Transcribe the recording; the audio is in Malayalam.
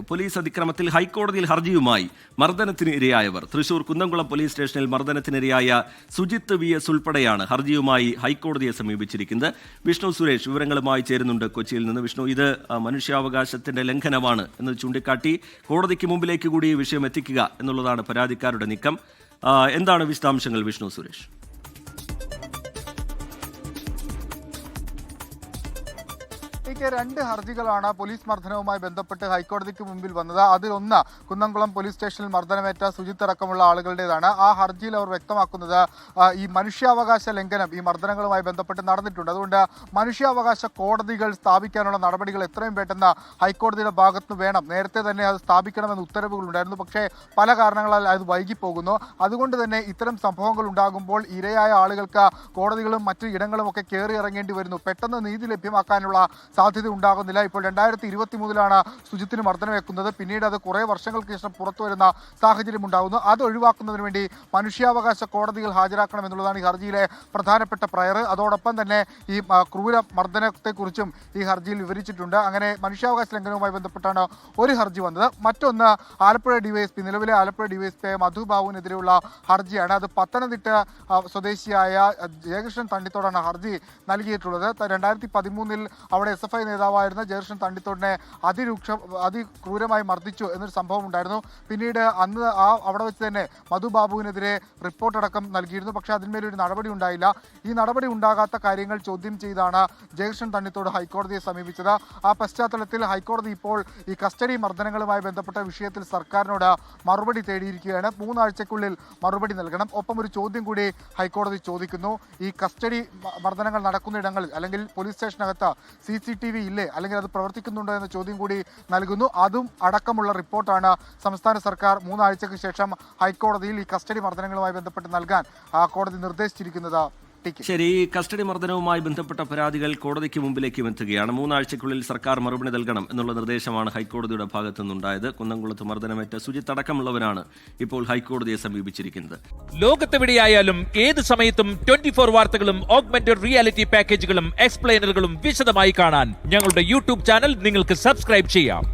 പോലീസ് അതിക്രമത്തിൽ ഹൈക്കോടതിയിൽ ഹർജിയുമായി മർദ്ദനത്തിന് ഇരയായവർ തൃശൂർ കുന്നംകുളം പോലീസ് സ്റ്റേഷനിൽ മർദ്ദനത്തിനിരയായ സുജിത്ത് വി എസ് ഉൾപ്പെടെയാണ് ഹർജിയുമായി ഹൈക്കോടതിയെ സമീപിച്ചിരിക്കുന്നത്. വിഷ്ണു സുരേഷ് വിവരങ്ങളുമായി ചേരുന്നുണ്ട് കൊച്ചിയിൽ നിന്ന്. വിഷ്ണു ഇത് മനുഷ്യാവകാശത്തിന്റെ ലംഘനമാണ് എന്ന് ചൂണ്ടിക്കാട്ടി കോടതിക്ക് മുമ്പിലേക്ക് കൂടി ഈ വിഷയം എത്തിക്കുക എന്നുള്ളതാണ് പരാതിക്കാരുടെ നീക്കം. എന്താണ് വിശദാംശങ്ങൾ വിഷ്ണു സുരേഷ്? എനിക്ക് രണ്ട് ഹർജികളാണ് പോലീസ് മർദ്ദനവുമായി ബന്ധപ്പെട്ട് ഹൈക്കോടതിക്ക് മുമ്പിൽ വന്നത്. അതിലൊന്ന് കുന്നംകുളം പോലീസ് സ്റ്റേഷനിൽ മർദ്ദനമേറ്റ സുജിത്ത് അടക്കമുള്ള ആളുകളുടേതാണ്. ആ ഹർജിയിൽ അവർ വ്യക്തമാക്കുന്നത് ഈ മനുഷ്യാവകാശ ലംഘനം ഈ മർദ്ദനങ്ങളുമായി ബന്ധപ്പെട്ട് നടന്നിട്ടുണ്ട്. അതുകൊണ്ട് മനുഷ്യാവകാശ കോടതികൾ സ്ഥാപിക്കാനുള്ള നടപടികൾ എത്രയും പെട്ടെന്ന് ഹൈക്കോടതിയുടെ ഭാഗത്ത് വേണം. നേരത്തെ തന്നെ അത് സ്ഥാപിക്കണമെന്ന് ഉത്തരവുകൾ ഉണ്ടായിരുന്നു പക്ഷേ പല കാരണങ്ങളാൽ അത് വൈകിപ്പോകുന്നു. അതുകൊണ്ട് തന്നെ ഇത്തരം സംഭവങ്ങൾ ഉണ്ടാകുമ്പോൾ ഇരയായ ആളുകൾക്ക് കോടതികളും മറ്റു ഇടങ്ങളും ഒക്കെ കയറി ഇറങ്ങേണ്ടി വരുന്നു. പെട്ടെന്ന് നീതി ലഭ്യമാക്കാനുള്ള സാധ്യത ഉണ്ടാകുന്നില്ല. ഇപ്പോൾ രണ്ടായിരത്തി ഇരുപത്തി മൂന്നിലാണ് സുജിത്തിന് മർദ്ദനം വെക്കുന്നത് പിന്നീട് അത് കുറേ വർഷങ്ങൾക്ക് ശേഷം പുറത്തു വരുന്ന സാഹചര്യം ഉണ്ടാകുന്നു അത് ഒഴിവാക്കുന്നതിന് വേണ്ടി മനുഷ്യാവകാശ കോടതിയിൽ ഹാജരാക്കണം എന്നുള്ളതാണ് ഈ ഹർജിയിലെ പ്രധാനപ്പെട്ട പ്രയർ. അതോടൊപ്പം തന്നെ ഈ ക്രൂര മർദ്ദനത്തെക്കുറിച്ചും ഈ ഹർജിയിൽ വിവരിച്ചിട്ടുണ്ട്. അങ്ങനെ മനുഷ്യാവകാശ ലംഘനവുമായി ബന്ധപ്പെട്ടാണ് ഒരു ഹർജി വന്നത്. മറ്റൊന്ന് ആലപ്പുഴ ഡിവൈഎസ്പി നിലവിലെ ആലപ്പുഴ ഡിവൈഎസ്പി മധു ബാബുവിനെതിരെയുള്ള ഹർജിയാണ്. അത് പത്തനംതിട്ട സ്വദേശിയായ ജയകൃഷ്ണൻ തണ്ടിത്തോടാണ് ഹർജി നൽകിയിട്ടുള്ളത്. രണ്ടായിരത്തി പതിമൂന്നിൽ അവിടെ എസ് എഫ് ഐ നേതാവായിരുന്ന ജയകൃഷ്ണൻ തണ്ടിത്തോടിനെ അതിരൂക്ഷ അതിക്രൂരമായി മർദ്ദിച്ചു എന്നൊരു സംഭവം ഉണ്ടായിരുന്നു. പിന്നീട് അന്ന് ആ അവിടെ വെച്ച് തന്നെ മധു ബാബുവിനെതിരെ റിപ്പോർട്ടടക്കം നൽകിയിരുന്നു. പക്ഷേ അതിന്മേലൊരു നടപടി ഉണ്ടായില്ല. ഈ നടപടി ഉണ്ടാകാത്ത കാര്യങ്ങൾ ചോദ്യം ചെയ്താണ് ജയകൃഷ്ണൻ തണ്ണിത്തോട് ഹൈക്കോടതിയെ സമീപിച്ചത്. ആ പശ്ചാത്തലത്തിൽ ഹൈക്കോടതി ഇപ്പോൾ ഈ കസ്റ്റഡി മർദ്ദനങ്ങളുമായി ബന്ധപ്പെട്ട വിഷയത്തിൽ സർക്കാരിനോട് മറുപടി തേടിയിരിക്കുകയാണ്. മൂന്നാഴ്ചക്കുള്ളിൽ മറുപടി നൽകണം. ഒപ്പം ഒരു ചോദ്യം കൂടി ഹൈക്കോടതി ചോദിക്കുന്നു. ഈ കസ്റ്റഡി മർദ്ദനങ്ങൾ നടക്കുന്ന ഇടങ്ങളിൽ അല്ലെങ്കിൽ പോലീസ് സ്റ്റേഷനകത്ത് സി സി ടി വി ഇല്ലേ? അല്ലെങ്കിൽ അത് പ്രവർത്തിക്കുന്നുണ്ടോ എന്ന ചോദ്യം കൂടി നൽകുന്നു. അതും അടക്കമുള്ള റിപ്പോർട്ടാണ് സംസ്ഥാന സർക്കാർ മൂന്നാഴ്ചയ്ക്ക് ശേഷം ഹൈക്കോടതിയിൽ ഈ കസ്റ്റഡി മർദ്ദനങ്ങളുമായി ബന്ധപ്പെട്ട് നൽകാൻ കോടതി നിർദ്ദേശിച്ചിരിക്കുന്നത്. ടി ശരി ഈ കസ്റ്റഡി മർദ്ദനവുമായി ബന്ധപ്പെട്ട പരാതികൾ കോടതിക്ക് മുമ്പിലേക്കും എത്തുകയാണ്. മൂന്നാഴ്ചയ്ക്കുള്ളിൽ സർക്കാർ മറുപടി നൽകണം എന്നുള്ള നിർദ്ദേശമാണ് ഹൈക്കോടതിയുടെ ഭാഗത്തു നിന്നുണ്ടായത് കുന്നംകുളത്ത് മർദ്ദനമേറ്റ സുജിത്ത് അടക്കമുള്ളവരാണ് ഇപ്പോൾ ഹൈക്കോടതിയെ സമീപിച്ചിരിക്കുന്നത്. ലോകത്തെവിടെയായാലും ഏത് സമയത്തും ട്വന്റി ഫോർ വാർത്തകളും ഓഗ്മെന്റഡ് റിയാലിറ്റി പാക്കേജുകളും എക്സ്പ്ലെയിനറുകളും വിശദമായി കാണാൻ ഞങ്ങളുടെ യൂട്യൂബ് ചാനൽ നിങ്ങൾക്ക് സബ്സ്ക്രൈബ് ചെയ്യാം.